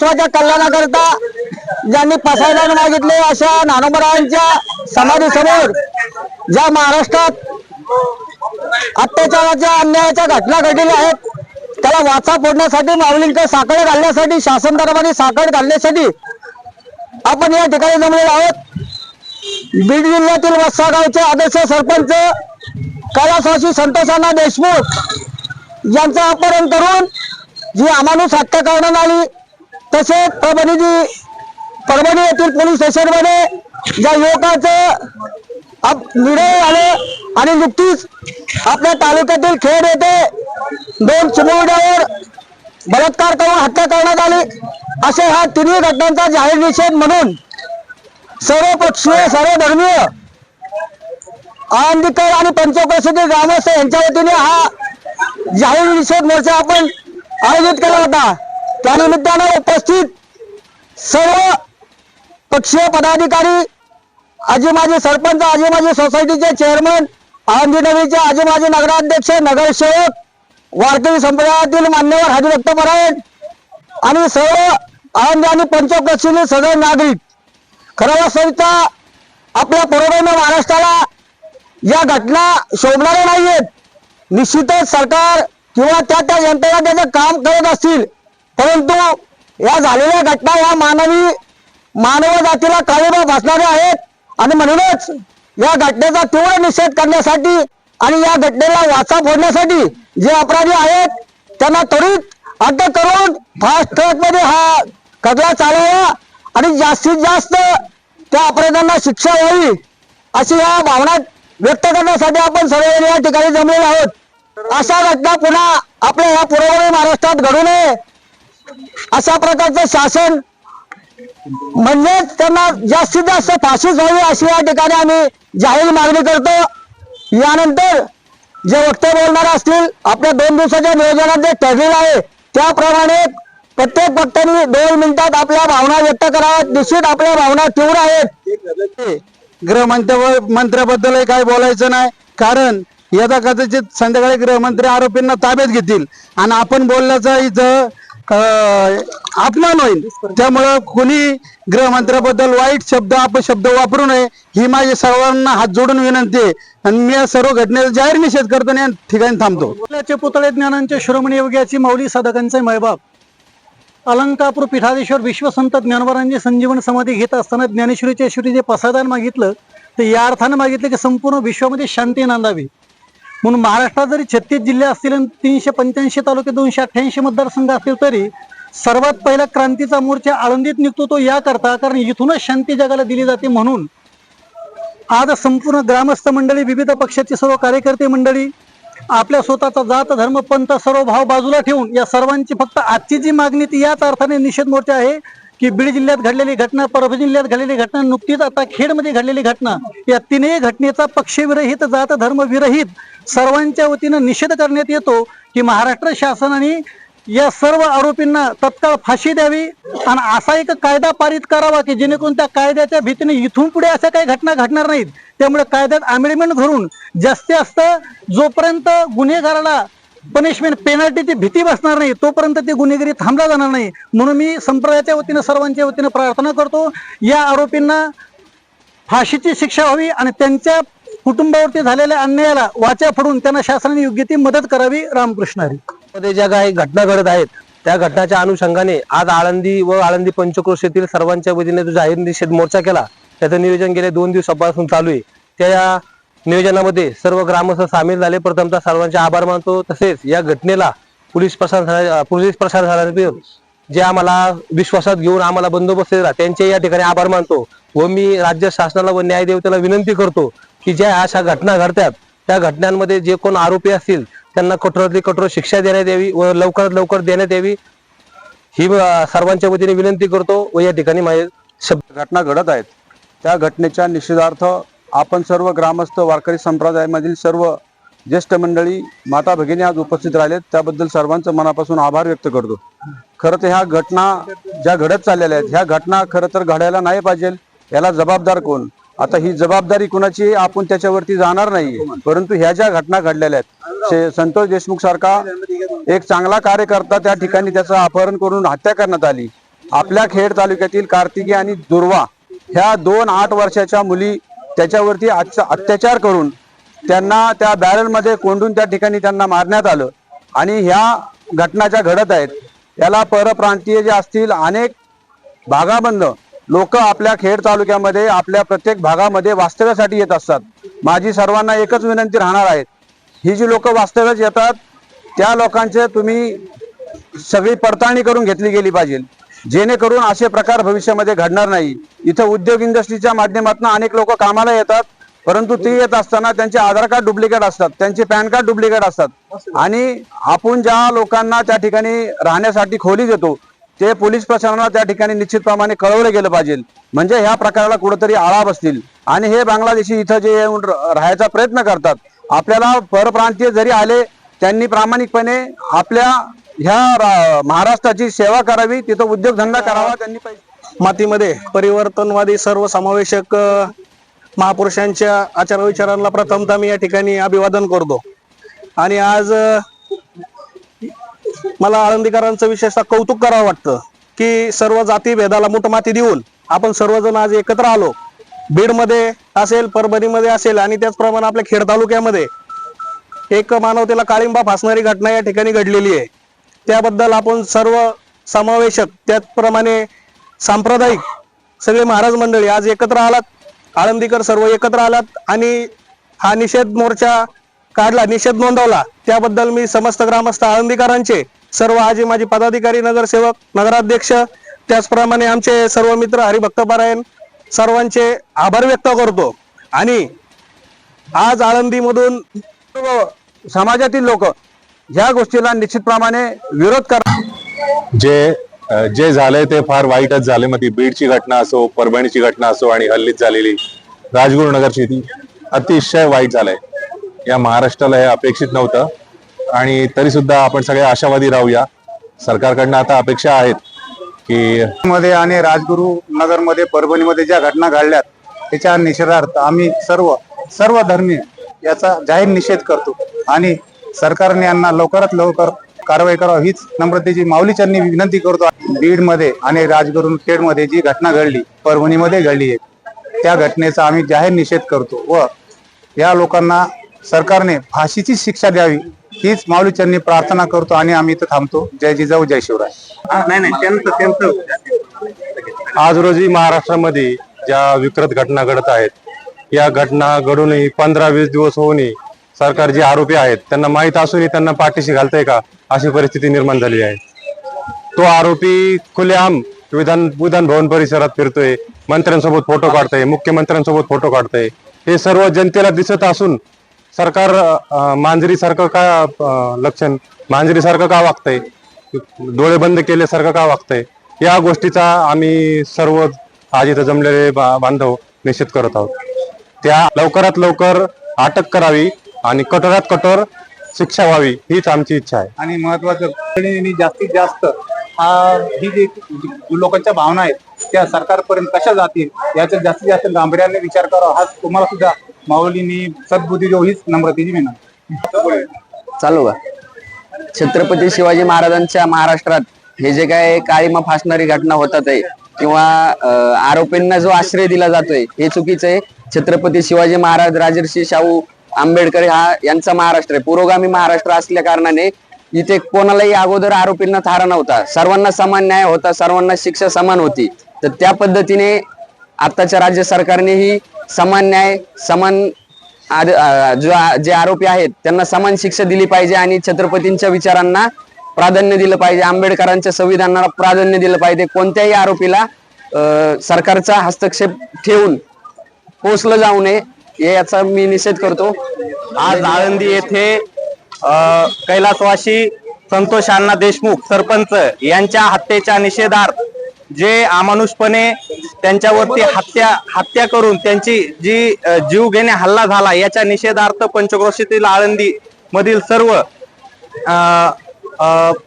सर्वस्वाच्या कल्याणाकरता ज्यांनी पसायदान मागितले अशा नानोबरावांच्या समाधीसमोर ज्या महाराष्ट्रात अत्याचाराच्या अन्यायाच्या घटना घडलेल्या आहेत त्याला वाचा फोडण्यासाठी माऊलींकडे साखळ घालण्यासाठी शासन दरबारी साखळ घालण्यासाठी आपण या ठिकाणी जमलेलो आहोत. बीड जिल्ह्यातील वत्सा गावचे आदर्श सरपंच कैलासवासी संतोषांना देशमुख यांचं अपहरण करून जी अमानुष हत्या करण्यात आली तसेच परभणी जी परभणी येथील पोलीस स्टेशनमध्ये ज्या युवकाचं निर्णय आले आणि नुकतीच आपल्या तालुक्यातील खेड येथे दोन चिमुरड्यावर बलात्कार करून हत्या करण्यात आली. असे ह्या तिन्ही घटनांचा जाहीर निषेध म्हणून सर्व पक्षीय सर्व धर्मीय आनंदीकर आणि पंचक्रोशीतील ग्रामस्थ यांच्या वतीने हा जाहीर निषेध मोर्चा आपण आयोजित केला होता. त्यानिमित्तानं उपस्थित सर्व पक्षीय पदाधिकारी आजी माजी सरपंच आजी माजी सोसायटीचे चेअरमन आळंदी आजी माजी नगराध्यक्ष नगरसेवक वारकरी संप्रदायातील मान्यवर हरिभक्त परायण आणि सर्व आहंदी आणि पंचोपक्षीने सगळे नागरिक. खरं वास्तविकता आपल्या पुरोगामी महाराष्ट्राला या घटना शोभणाऱ्या नाहीयेत. निश्चितच सरकार किंवा त्या त्या यंत्रणा त्याचं काम करत असतील परंतु या झालेल्या घटना या मानवी मानव जातीला काळीबा भासणाऱ्या आहेत. आणि म्हणूनच या घटनेचा तीव्र निषेध करण्यासाठी आणि या घटनेला वाचा फोडण्यासाठी जे अपराधी आहेत त्यांना त्वरित अटक करून फास्ट ट्रॅकमध्ये हा खटला चालवावा आणि जास्तीत जास्त त्या अपराध्यांना शिक्षा व्हावी अशी या भावना व्यक्त करण्यासाठी आपण सर्वजण या ठिकाणी जमलेले आहोत. अशा घटना पुन्हा आपल्या या पूर्वपरी महाराष्ट्रात घडू नये. अशा प्रकारचं शासन म्हणजेच त्यांना जास्तीत जास्त फाशीच व्हावी अशी या ठिकाणी आम्ही जाहीर मागणी करतो. यानंतर जे वक्ते बोलणार असतील आपल्या दोन दिवसाच्या नियोजनात जे ठरलेलं आहे त्याप्रमाणे प्रत्येक वक्त्यांनी दोन मिनिटात आपल्या भावना व्यक्त कराव्यात. निश्चित आपल्या भावना तीव्र आहेत. गृहमंत्री मंत्र्याबद्दलही काय बोलायचं नाही. कारण यदा कदाचित संध्याकाळी गृहमंत्री आरोपींना ताब्यात घेतील. आणि आपण बोलल्याचा इथं अपमान होईल. त्यामुळं कुणी गृहमंत्र्याबद्दल वाईट शब्द अपशब्द वापरू नये ही माझी सर्वांना हात जोडून विनंती आहे. आणि मी या सर्व घटनेचा जाहीर निषेध करतो आणि या ठिकाणी थांबतो. पुतळे ज्ञानांचे शिरोमणी योग्याची माऊली साधकांचे मैबाप अलंकापूर पीठाधीश्वर विश्वसंत ज्ञानवरांची संजीवन समाधी घेत असताना ज्ञानेश्वरीच्या श्री जे प्रसादान मागितलं ते या अर्थानं मागितलं की संपूर्ण विश्वामध्ये शांती नांदावी. म्हणून महाराष्ट्रात जरी छत्तीस जिल्हे असतील आणि तीनशे पंच्याऐंशी तालुके दोनशे अठ्ठ्याऐंशी मतदारसंघ असतील तरी सर्वात पहिला क्रांतीचा मोर्चा आळंदीत निघतो तो याकरता कारण इथूनच शांती जगाला दिली जाते म्हणून आज संपूर्ण ग्रामस्थ मंडळी विविध पक्षाची सर्व कार्यकर्ते मंडळी आपल्या स्वतःचा जात धर्म पंथ सर्व भाव बाजूला ठेवून या सर्वांची फक्त आजची जी मागणी ती याच अर्थाने निषेध मोर्चा आहे. की बीड जिल्ह्यात घडलेली घटना परभणी जिल्ह्यात घडलेली घटना नुकतीच आता खेडमध्ये घडलेली घटना या तीनही घटनेचा पक्षविरहित जात धर्मविरहित सर्वांच्या वतीनं निषेध करण्यात येतो की महाराष्ट्र शासनाने या सर्व आरोपींना तत्काळ फाशी द्यावी आणि असा एक कायदा पारित करावा की जेणेकरून त्या कायद्याच्या भीतीने इथून पुढे अशा काही घटना घडणार नाहीत. त्यामुळे कायद्यात अमेंडमेंट करून जास्तीत जास्त जोपर्यंत गुन्हेगाराला पनिशमेंट पेनल्टीची भीती बसणार नाही. तोपर्यंत ती गुन्हेगिरी थांबला जाणार नाही. म्हणून मी संप्रदायाच्या वतीनं सर्वांच्या वतीनं प्रार्थना करतो. या आरोपींना फाशीची शिक्षा व्हावी आणि त्यांच्या कुटुंबावरती झालेल्या अन्यायाला वाचा फोडून त्यांना शासनाने योग्य ती मदत करावी. रामकृष्ण हरी. मध्ये ज्या काही घटना घडत आहेत त्या घटनाच्या अनुषंगाने आज आळंदी व आळंदी पंचक्रोश येथील सर्वांच्या वतीने जो जाहीर निषेध मोर्चा केला त्याचं नियोजन गेले दोन दिवसापासून चालू आहे. त्या नियोजनामध्ये सर्व ग्रामस्थ सामील झाले. प्रथमतः सर्वांचे आभार मानतो. तसेच या घटनेला पोलीस प्रशासन पोलीस प्रशासनाने जे आम्हाला विश्वासात घेऊन आम्हाला बंदोबस्त दिला त्यांचे या ठिकाणी आभार मानतो व मी राज्य शासनाला व न्यायदेवतेला विनंती करतो की ज्या अशा घटना घडतात त्या घटनांमध्ये जे कोण आरोपी असतील त्यांना कठोरातली कठोर शिक्षा देण्यात यावी व लवकरात लवकर देण्यात यावी ही सर्वांच्या वतीने विनंती करतो व या ठिकाणी माझे शब्द घटना घडत आहेत. त्या घटनेच्या निषेधार्थ आपण सर्व ग्रामस्थ वारकरी संप्रदायामधील सर्व ज्येष्ठ मंडळी माता भगिनी आज उपस्थित राहिलेत. त्याबद्दल सर्वांचं मनापासून आभार व्यक्त करतो. खरं तर ह्या घटना ज्या घडत चाललेल्या आहेत ह्या घटना खरं तर घडायला नाही पाहिजे याला जबाबदार कोण? आता ही जबाबदारी कुणाची आपण त्याच्यावरती जाणार नाही. परंतु ह्या ज्या घटना घडलेल्या आहेत संतोष देशमुख सारखा एक चांगला कार्यकर्ता त्या ठिकाणी त्याचं अपहरण करून हत्या करण्यात आली. आपल्या खेड तालुक्यातील कार्तिकी आणि दुर्वा ह्या दोन आठ वर्षाच्या मुली त्याच्यावरती अत्याचार करून त्यांना त्या बॅरलमध्ये कोंडून त्या ठिकाणी त्यांना मारण्यात आलं. आणि ह्या घटना ज्या घडत आहेत याला परप्रांतीय जे असतील अनेक भागाबंद लोक आपल्या खेड तालुक्यामध्ये आपल्या प्रत्येक भागामध्ये वास्तव्यासाठी येत असतात. माझी सर्वांना एकच विनंती राहणार आहे. ही जी लोक वास्तव्यास येतात त्या लोकांचे तुम्ही सगळी पडताळणी करून घेतली गेली पाहिजे. जेणेकरून असे प्रकार भविष्यामध्ये घडणार नाही. इथं उद्योग इंडस्ट्रीच्या माध्यमातून अनेक लोक कामाला येतात परंतु ते येत असताना त्यांचे आधार कार्ड डुप्लिकेट असतात त्यांचे पॅन कार्ड डुप्लिकेट असतात. आणि आपण ज्या लोकांना त्या ठिकाणी राहण्यासाठी खोली देतो ते पोलीस प्रशासनाला त्या ठिकाणी निश्चितप्रमाणे कळवलं गेलं पाहिजे. म्हणजे ह्या प्रकाराला कुठंतरी आळा बसतील. आणि हे बांगलादेशी इथं जे येऊन राहायचा प्रयत्न करतात आपल्याला परप्रांतीय जरी आले त्यांनी प्रामाणिकपणे आपल्या ह्या महाराष्ट्राची सेवा करावी तिथं उद्योगधंदा करावा त्यांनी मातीमध्ये परिवर्तनवादी सर्वसमावेशक समावेशक महापुरुषांच्या आचार विचारांना प्रथमतः मी या ठिकाणी अभिवादन करतो. आणि आज मला आळंदीकरांचं विशेषतः कौतुक करावं वाटतं की सर्व जाती भेदाला मुठमाती देऊन आपण सर्वजण आज एकत्र आलो. बीडमध्ये असेल परभणीमध्ये असेल आणि त्याचप्रमाणे आपल्या खेड तालुक्यामध्ये एक मानवतेला काळिंबा फासणारी घटना या ठिकाणी घडलेली आहे. त्याबद्दल आपण सर्व समावेशक त्याचप्रमाणे सांप्रदायिक सगळे महाराज मंडळी आज एकत्र आलात. आळंदीकर सर्व एकत्र आलात आणि हा निषेध मोर्चा काढला निषेध नोंदवला. त्याबद्दल मी समस्त ग्रामस्थ आळंदीकरांचे सर्व आजी माझी पदाधिकारी नगरसेवक नगराध्यक्ष त्याचप्रमाणे आमचे सर्व मित्र हरिभक्तपारायण सर्वांचे आभार व्यक्त करतो. आणि आज आळंदीमधून समाजातील लोक ह्या गोष्टीला निश्चितप्रमाणे विरोध करतात जे जे झालंय ते फार वाईटच झाले मग ती बीडची घटना असो परभणीची घटना असो आणि हल्लीत झालेली राजगुरुनगरची ती अतिशय वाईट झालंय. या महाराष्ट्राला हे अपेक्षित नव्हतं. आणि तरी सुद्धा आपण सगळे आशावादी राहूया. सरकारकडनं आता अपेक्षा आहेत की मध्ये आणि राजगुरू नगरमध्ये परभणीमध्ये ज्या घटना घडल्यात त्याच्या निषेधार्थ आम्ही सर्व सर्व धर्मीय याचा जाहीर निषेध करतो. आणि सरकारने यांना लवकरात लवकर कारवाई करावी. हीच नम्रतेची माऊलीच्यांनी विनंती करतो. बीडमध्ये आणि राजगुरू खेडमध्ये जी घटना घडली परभणीमध्ये घडली आहे त्या घटनेचा आम्ही जाहीर निषेध करतो व या लोकांना सरकारने फाशीची शिक्षा द्यावी हीच माऊलीच्यांनी प्रार्थना करतो आणि आम्ही इथं थांबतो. जय जिजाऊ जय शिवराय. आज रोजी महाराष्ट्रामध्ये ज्या विकृत घटना घडत आहेत या घटना घडूनही पंधरा वीस दिवस होऊनही सरकार जे आरोपी आहेत त्यांना माहीत असूनही त्यांना पाठीशी घालतंय का? अशी परिस्थिती निर्माण झाली आहे. तो आरोपी खुलेआम विधान विधान भवन परिसरात फिरतोय मंत्र्यांसोबत फोटो काढतोय मुख्यमंत्र्यांसोबत फोटो काढतोय. हे सर्व जनतेला दिसत असून सरकार मांजरीसारखं का लक्षण? मांजरीसारखं का वागतंय? डोळे बंद केल्यासारखं का वागतंय? या गोष्टीचा आम्ही सर्व आज इथं जमलेले बांधव निश्चित करत आहोत. त्या लवकरात लवकर अटक करावी. आणि कठोरात कठोर शिक्षा व्हावी हीच आमची इच्छा आहे. आणि महत्वाचं जास्तीत जास्त हा ही जी जी लोकांच्या भावना आहेत त्या सरकारपर्यंत कशा जातील याचा जास्तीत जास्त गांभीर्याने विचार करावा हा तुम्हाला सुद्धा माऊलींनी सद्बुद्धी देऊ हीच नम्रतेची विनंती चालू का? छत्रपती शिवाजी महाराजांच्या महाराष्ट्रात हे जे काय काळीमा फासणारी घटना होतात आहे किंवा आरोपींना जो आश्रय दिला जातोय हे चुकीचं आहे. छत्रपती शिवाजी महाराज राजर्षी शाहू आंबेडकर हा यांचा महाराष्ट्र आहे. पुरोगामी महाराष्ट्र असल्या कारणाने इथे कोणालाही अगोदर आरोपींना थारा नव्हता. सर्वांना समान न्याय होता सर्वांना शिक्षा समान होती. तर त्या पद्धतीने आताच्या राज्य सरकारनेही समान न्याय समान आद- जो जे आरोपी आहेत त्यांना समान शिक्षा दिली पाहिजे आणि छत्रपतींच्या विचारांना प्राधान्य दिलं पाहिजे आंबेडकरांच्या संविधानाला प्राधान्य दिलं पाहिजे. कोणत्याही आरोपीला सरकारचा हस्तक्षेप ठेवून पोचलं जाऊ नये. याचा मी निषेध करतो. आज आळंदी येथे कैलासवासी संतोष अण्णा देशमुख सरपंच यांच्या हत्येच्या निषेधार्थ जे अमानुषपणे त्यांच्यावरती हत्या हत्या करून त्यांची जी जीव घेणे हल्ला झाला याच्या निषेधार्थ पंचक्रोशीतील आळंदी मधील सर्व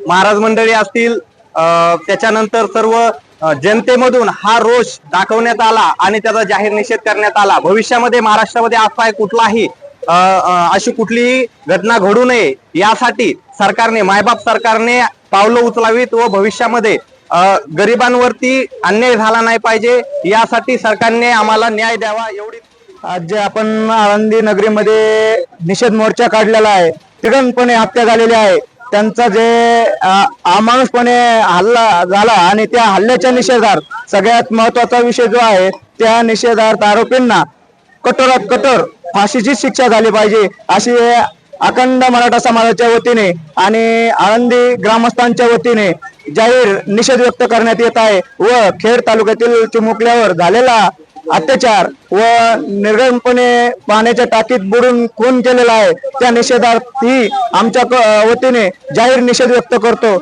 महाराज मंडळी असतील त्याच्यानंतर सर्व जनतेमधून हा रोष दाखवण्यात आला आणि त्याचा जाहीर निषेध करण्यात आला. भविष्यामध्ये महाराष्ट्रामध्ये असा कुठलाही अशी कुठलीही घटना घडू नये यासाठी सरकारने मायबाप सरकारने पावलं उचलावीत व भविष्यामध्ये गरिबांवरती अन्याय झाला नाही पाहिजे यासाठी सरकारने आम्हाला न्याय द्यावा एवढी आज जे आपण आळंदी नगरीमध्ये निषेध मोर्चा काढलेला आहे तिघनपणे हत्या झालेली आहे. त्यांचा जे अमानुषपणे हल्ला झाला आणि त्या हल्ल्याच्या निषेधार्थ सगळ्यात महत्त्वाचा विषय जो आहे त्या निषेधार्थ आरोपींना कठोरात कठोर फाशीची शिक्षा झाली पाहिजे अशी अखंड मराठा समाजाच्या वतीने आणि आळंदी ग्रामस्थांच्या वतीने जाहीर निषेध व्यक्त करण्यात येत आहे व खेड तालुक्यातील चिमुकल्यावर झालेला अत्याचार व निर्गमपणे पाण्याच्या टाकीत बुडून खून केलेला आहे त्या निषेधार्थ ही आमच्या वतीने जाहीर निषेध व्यक्त करतो.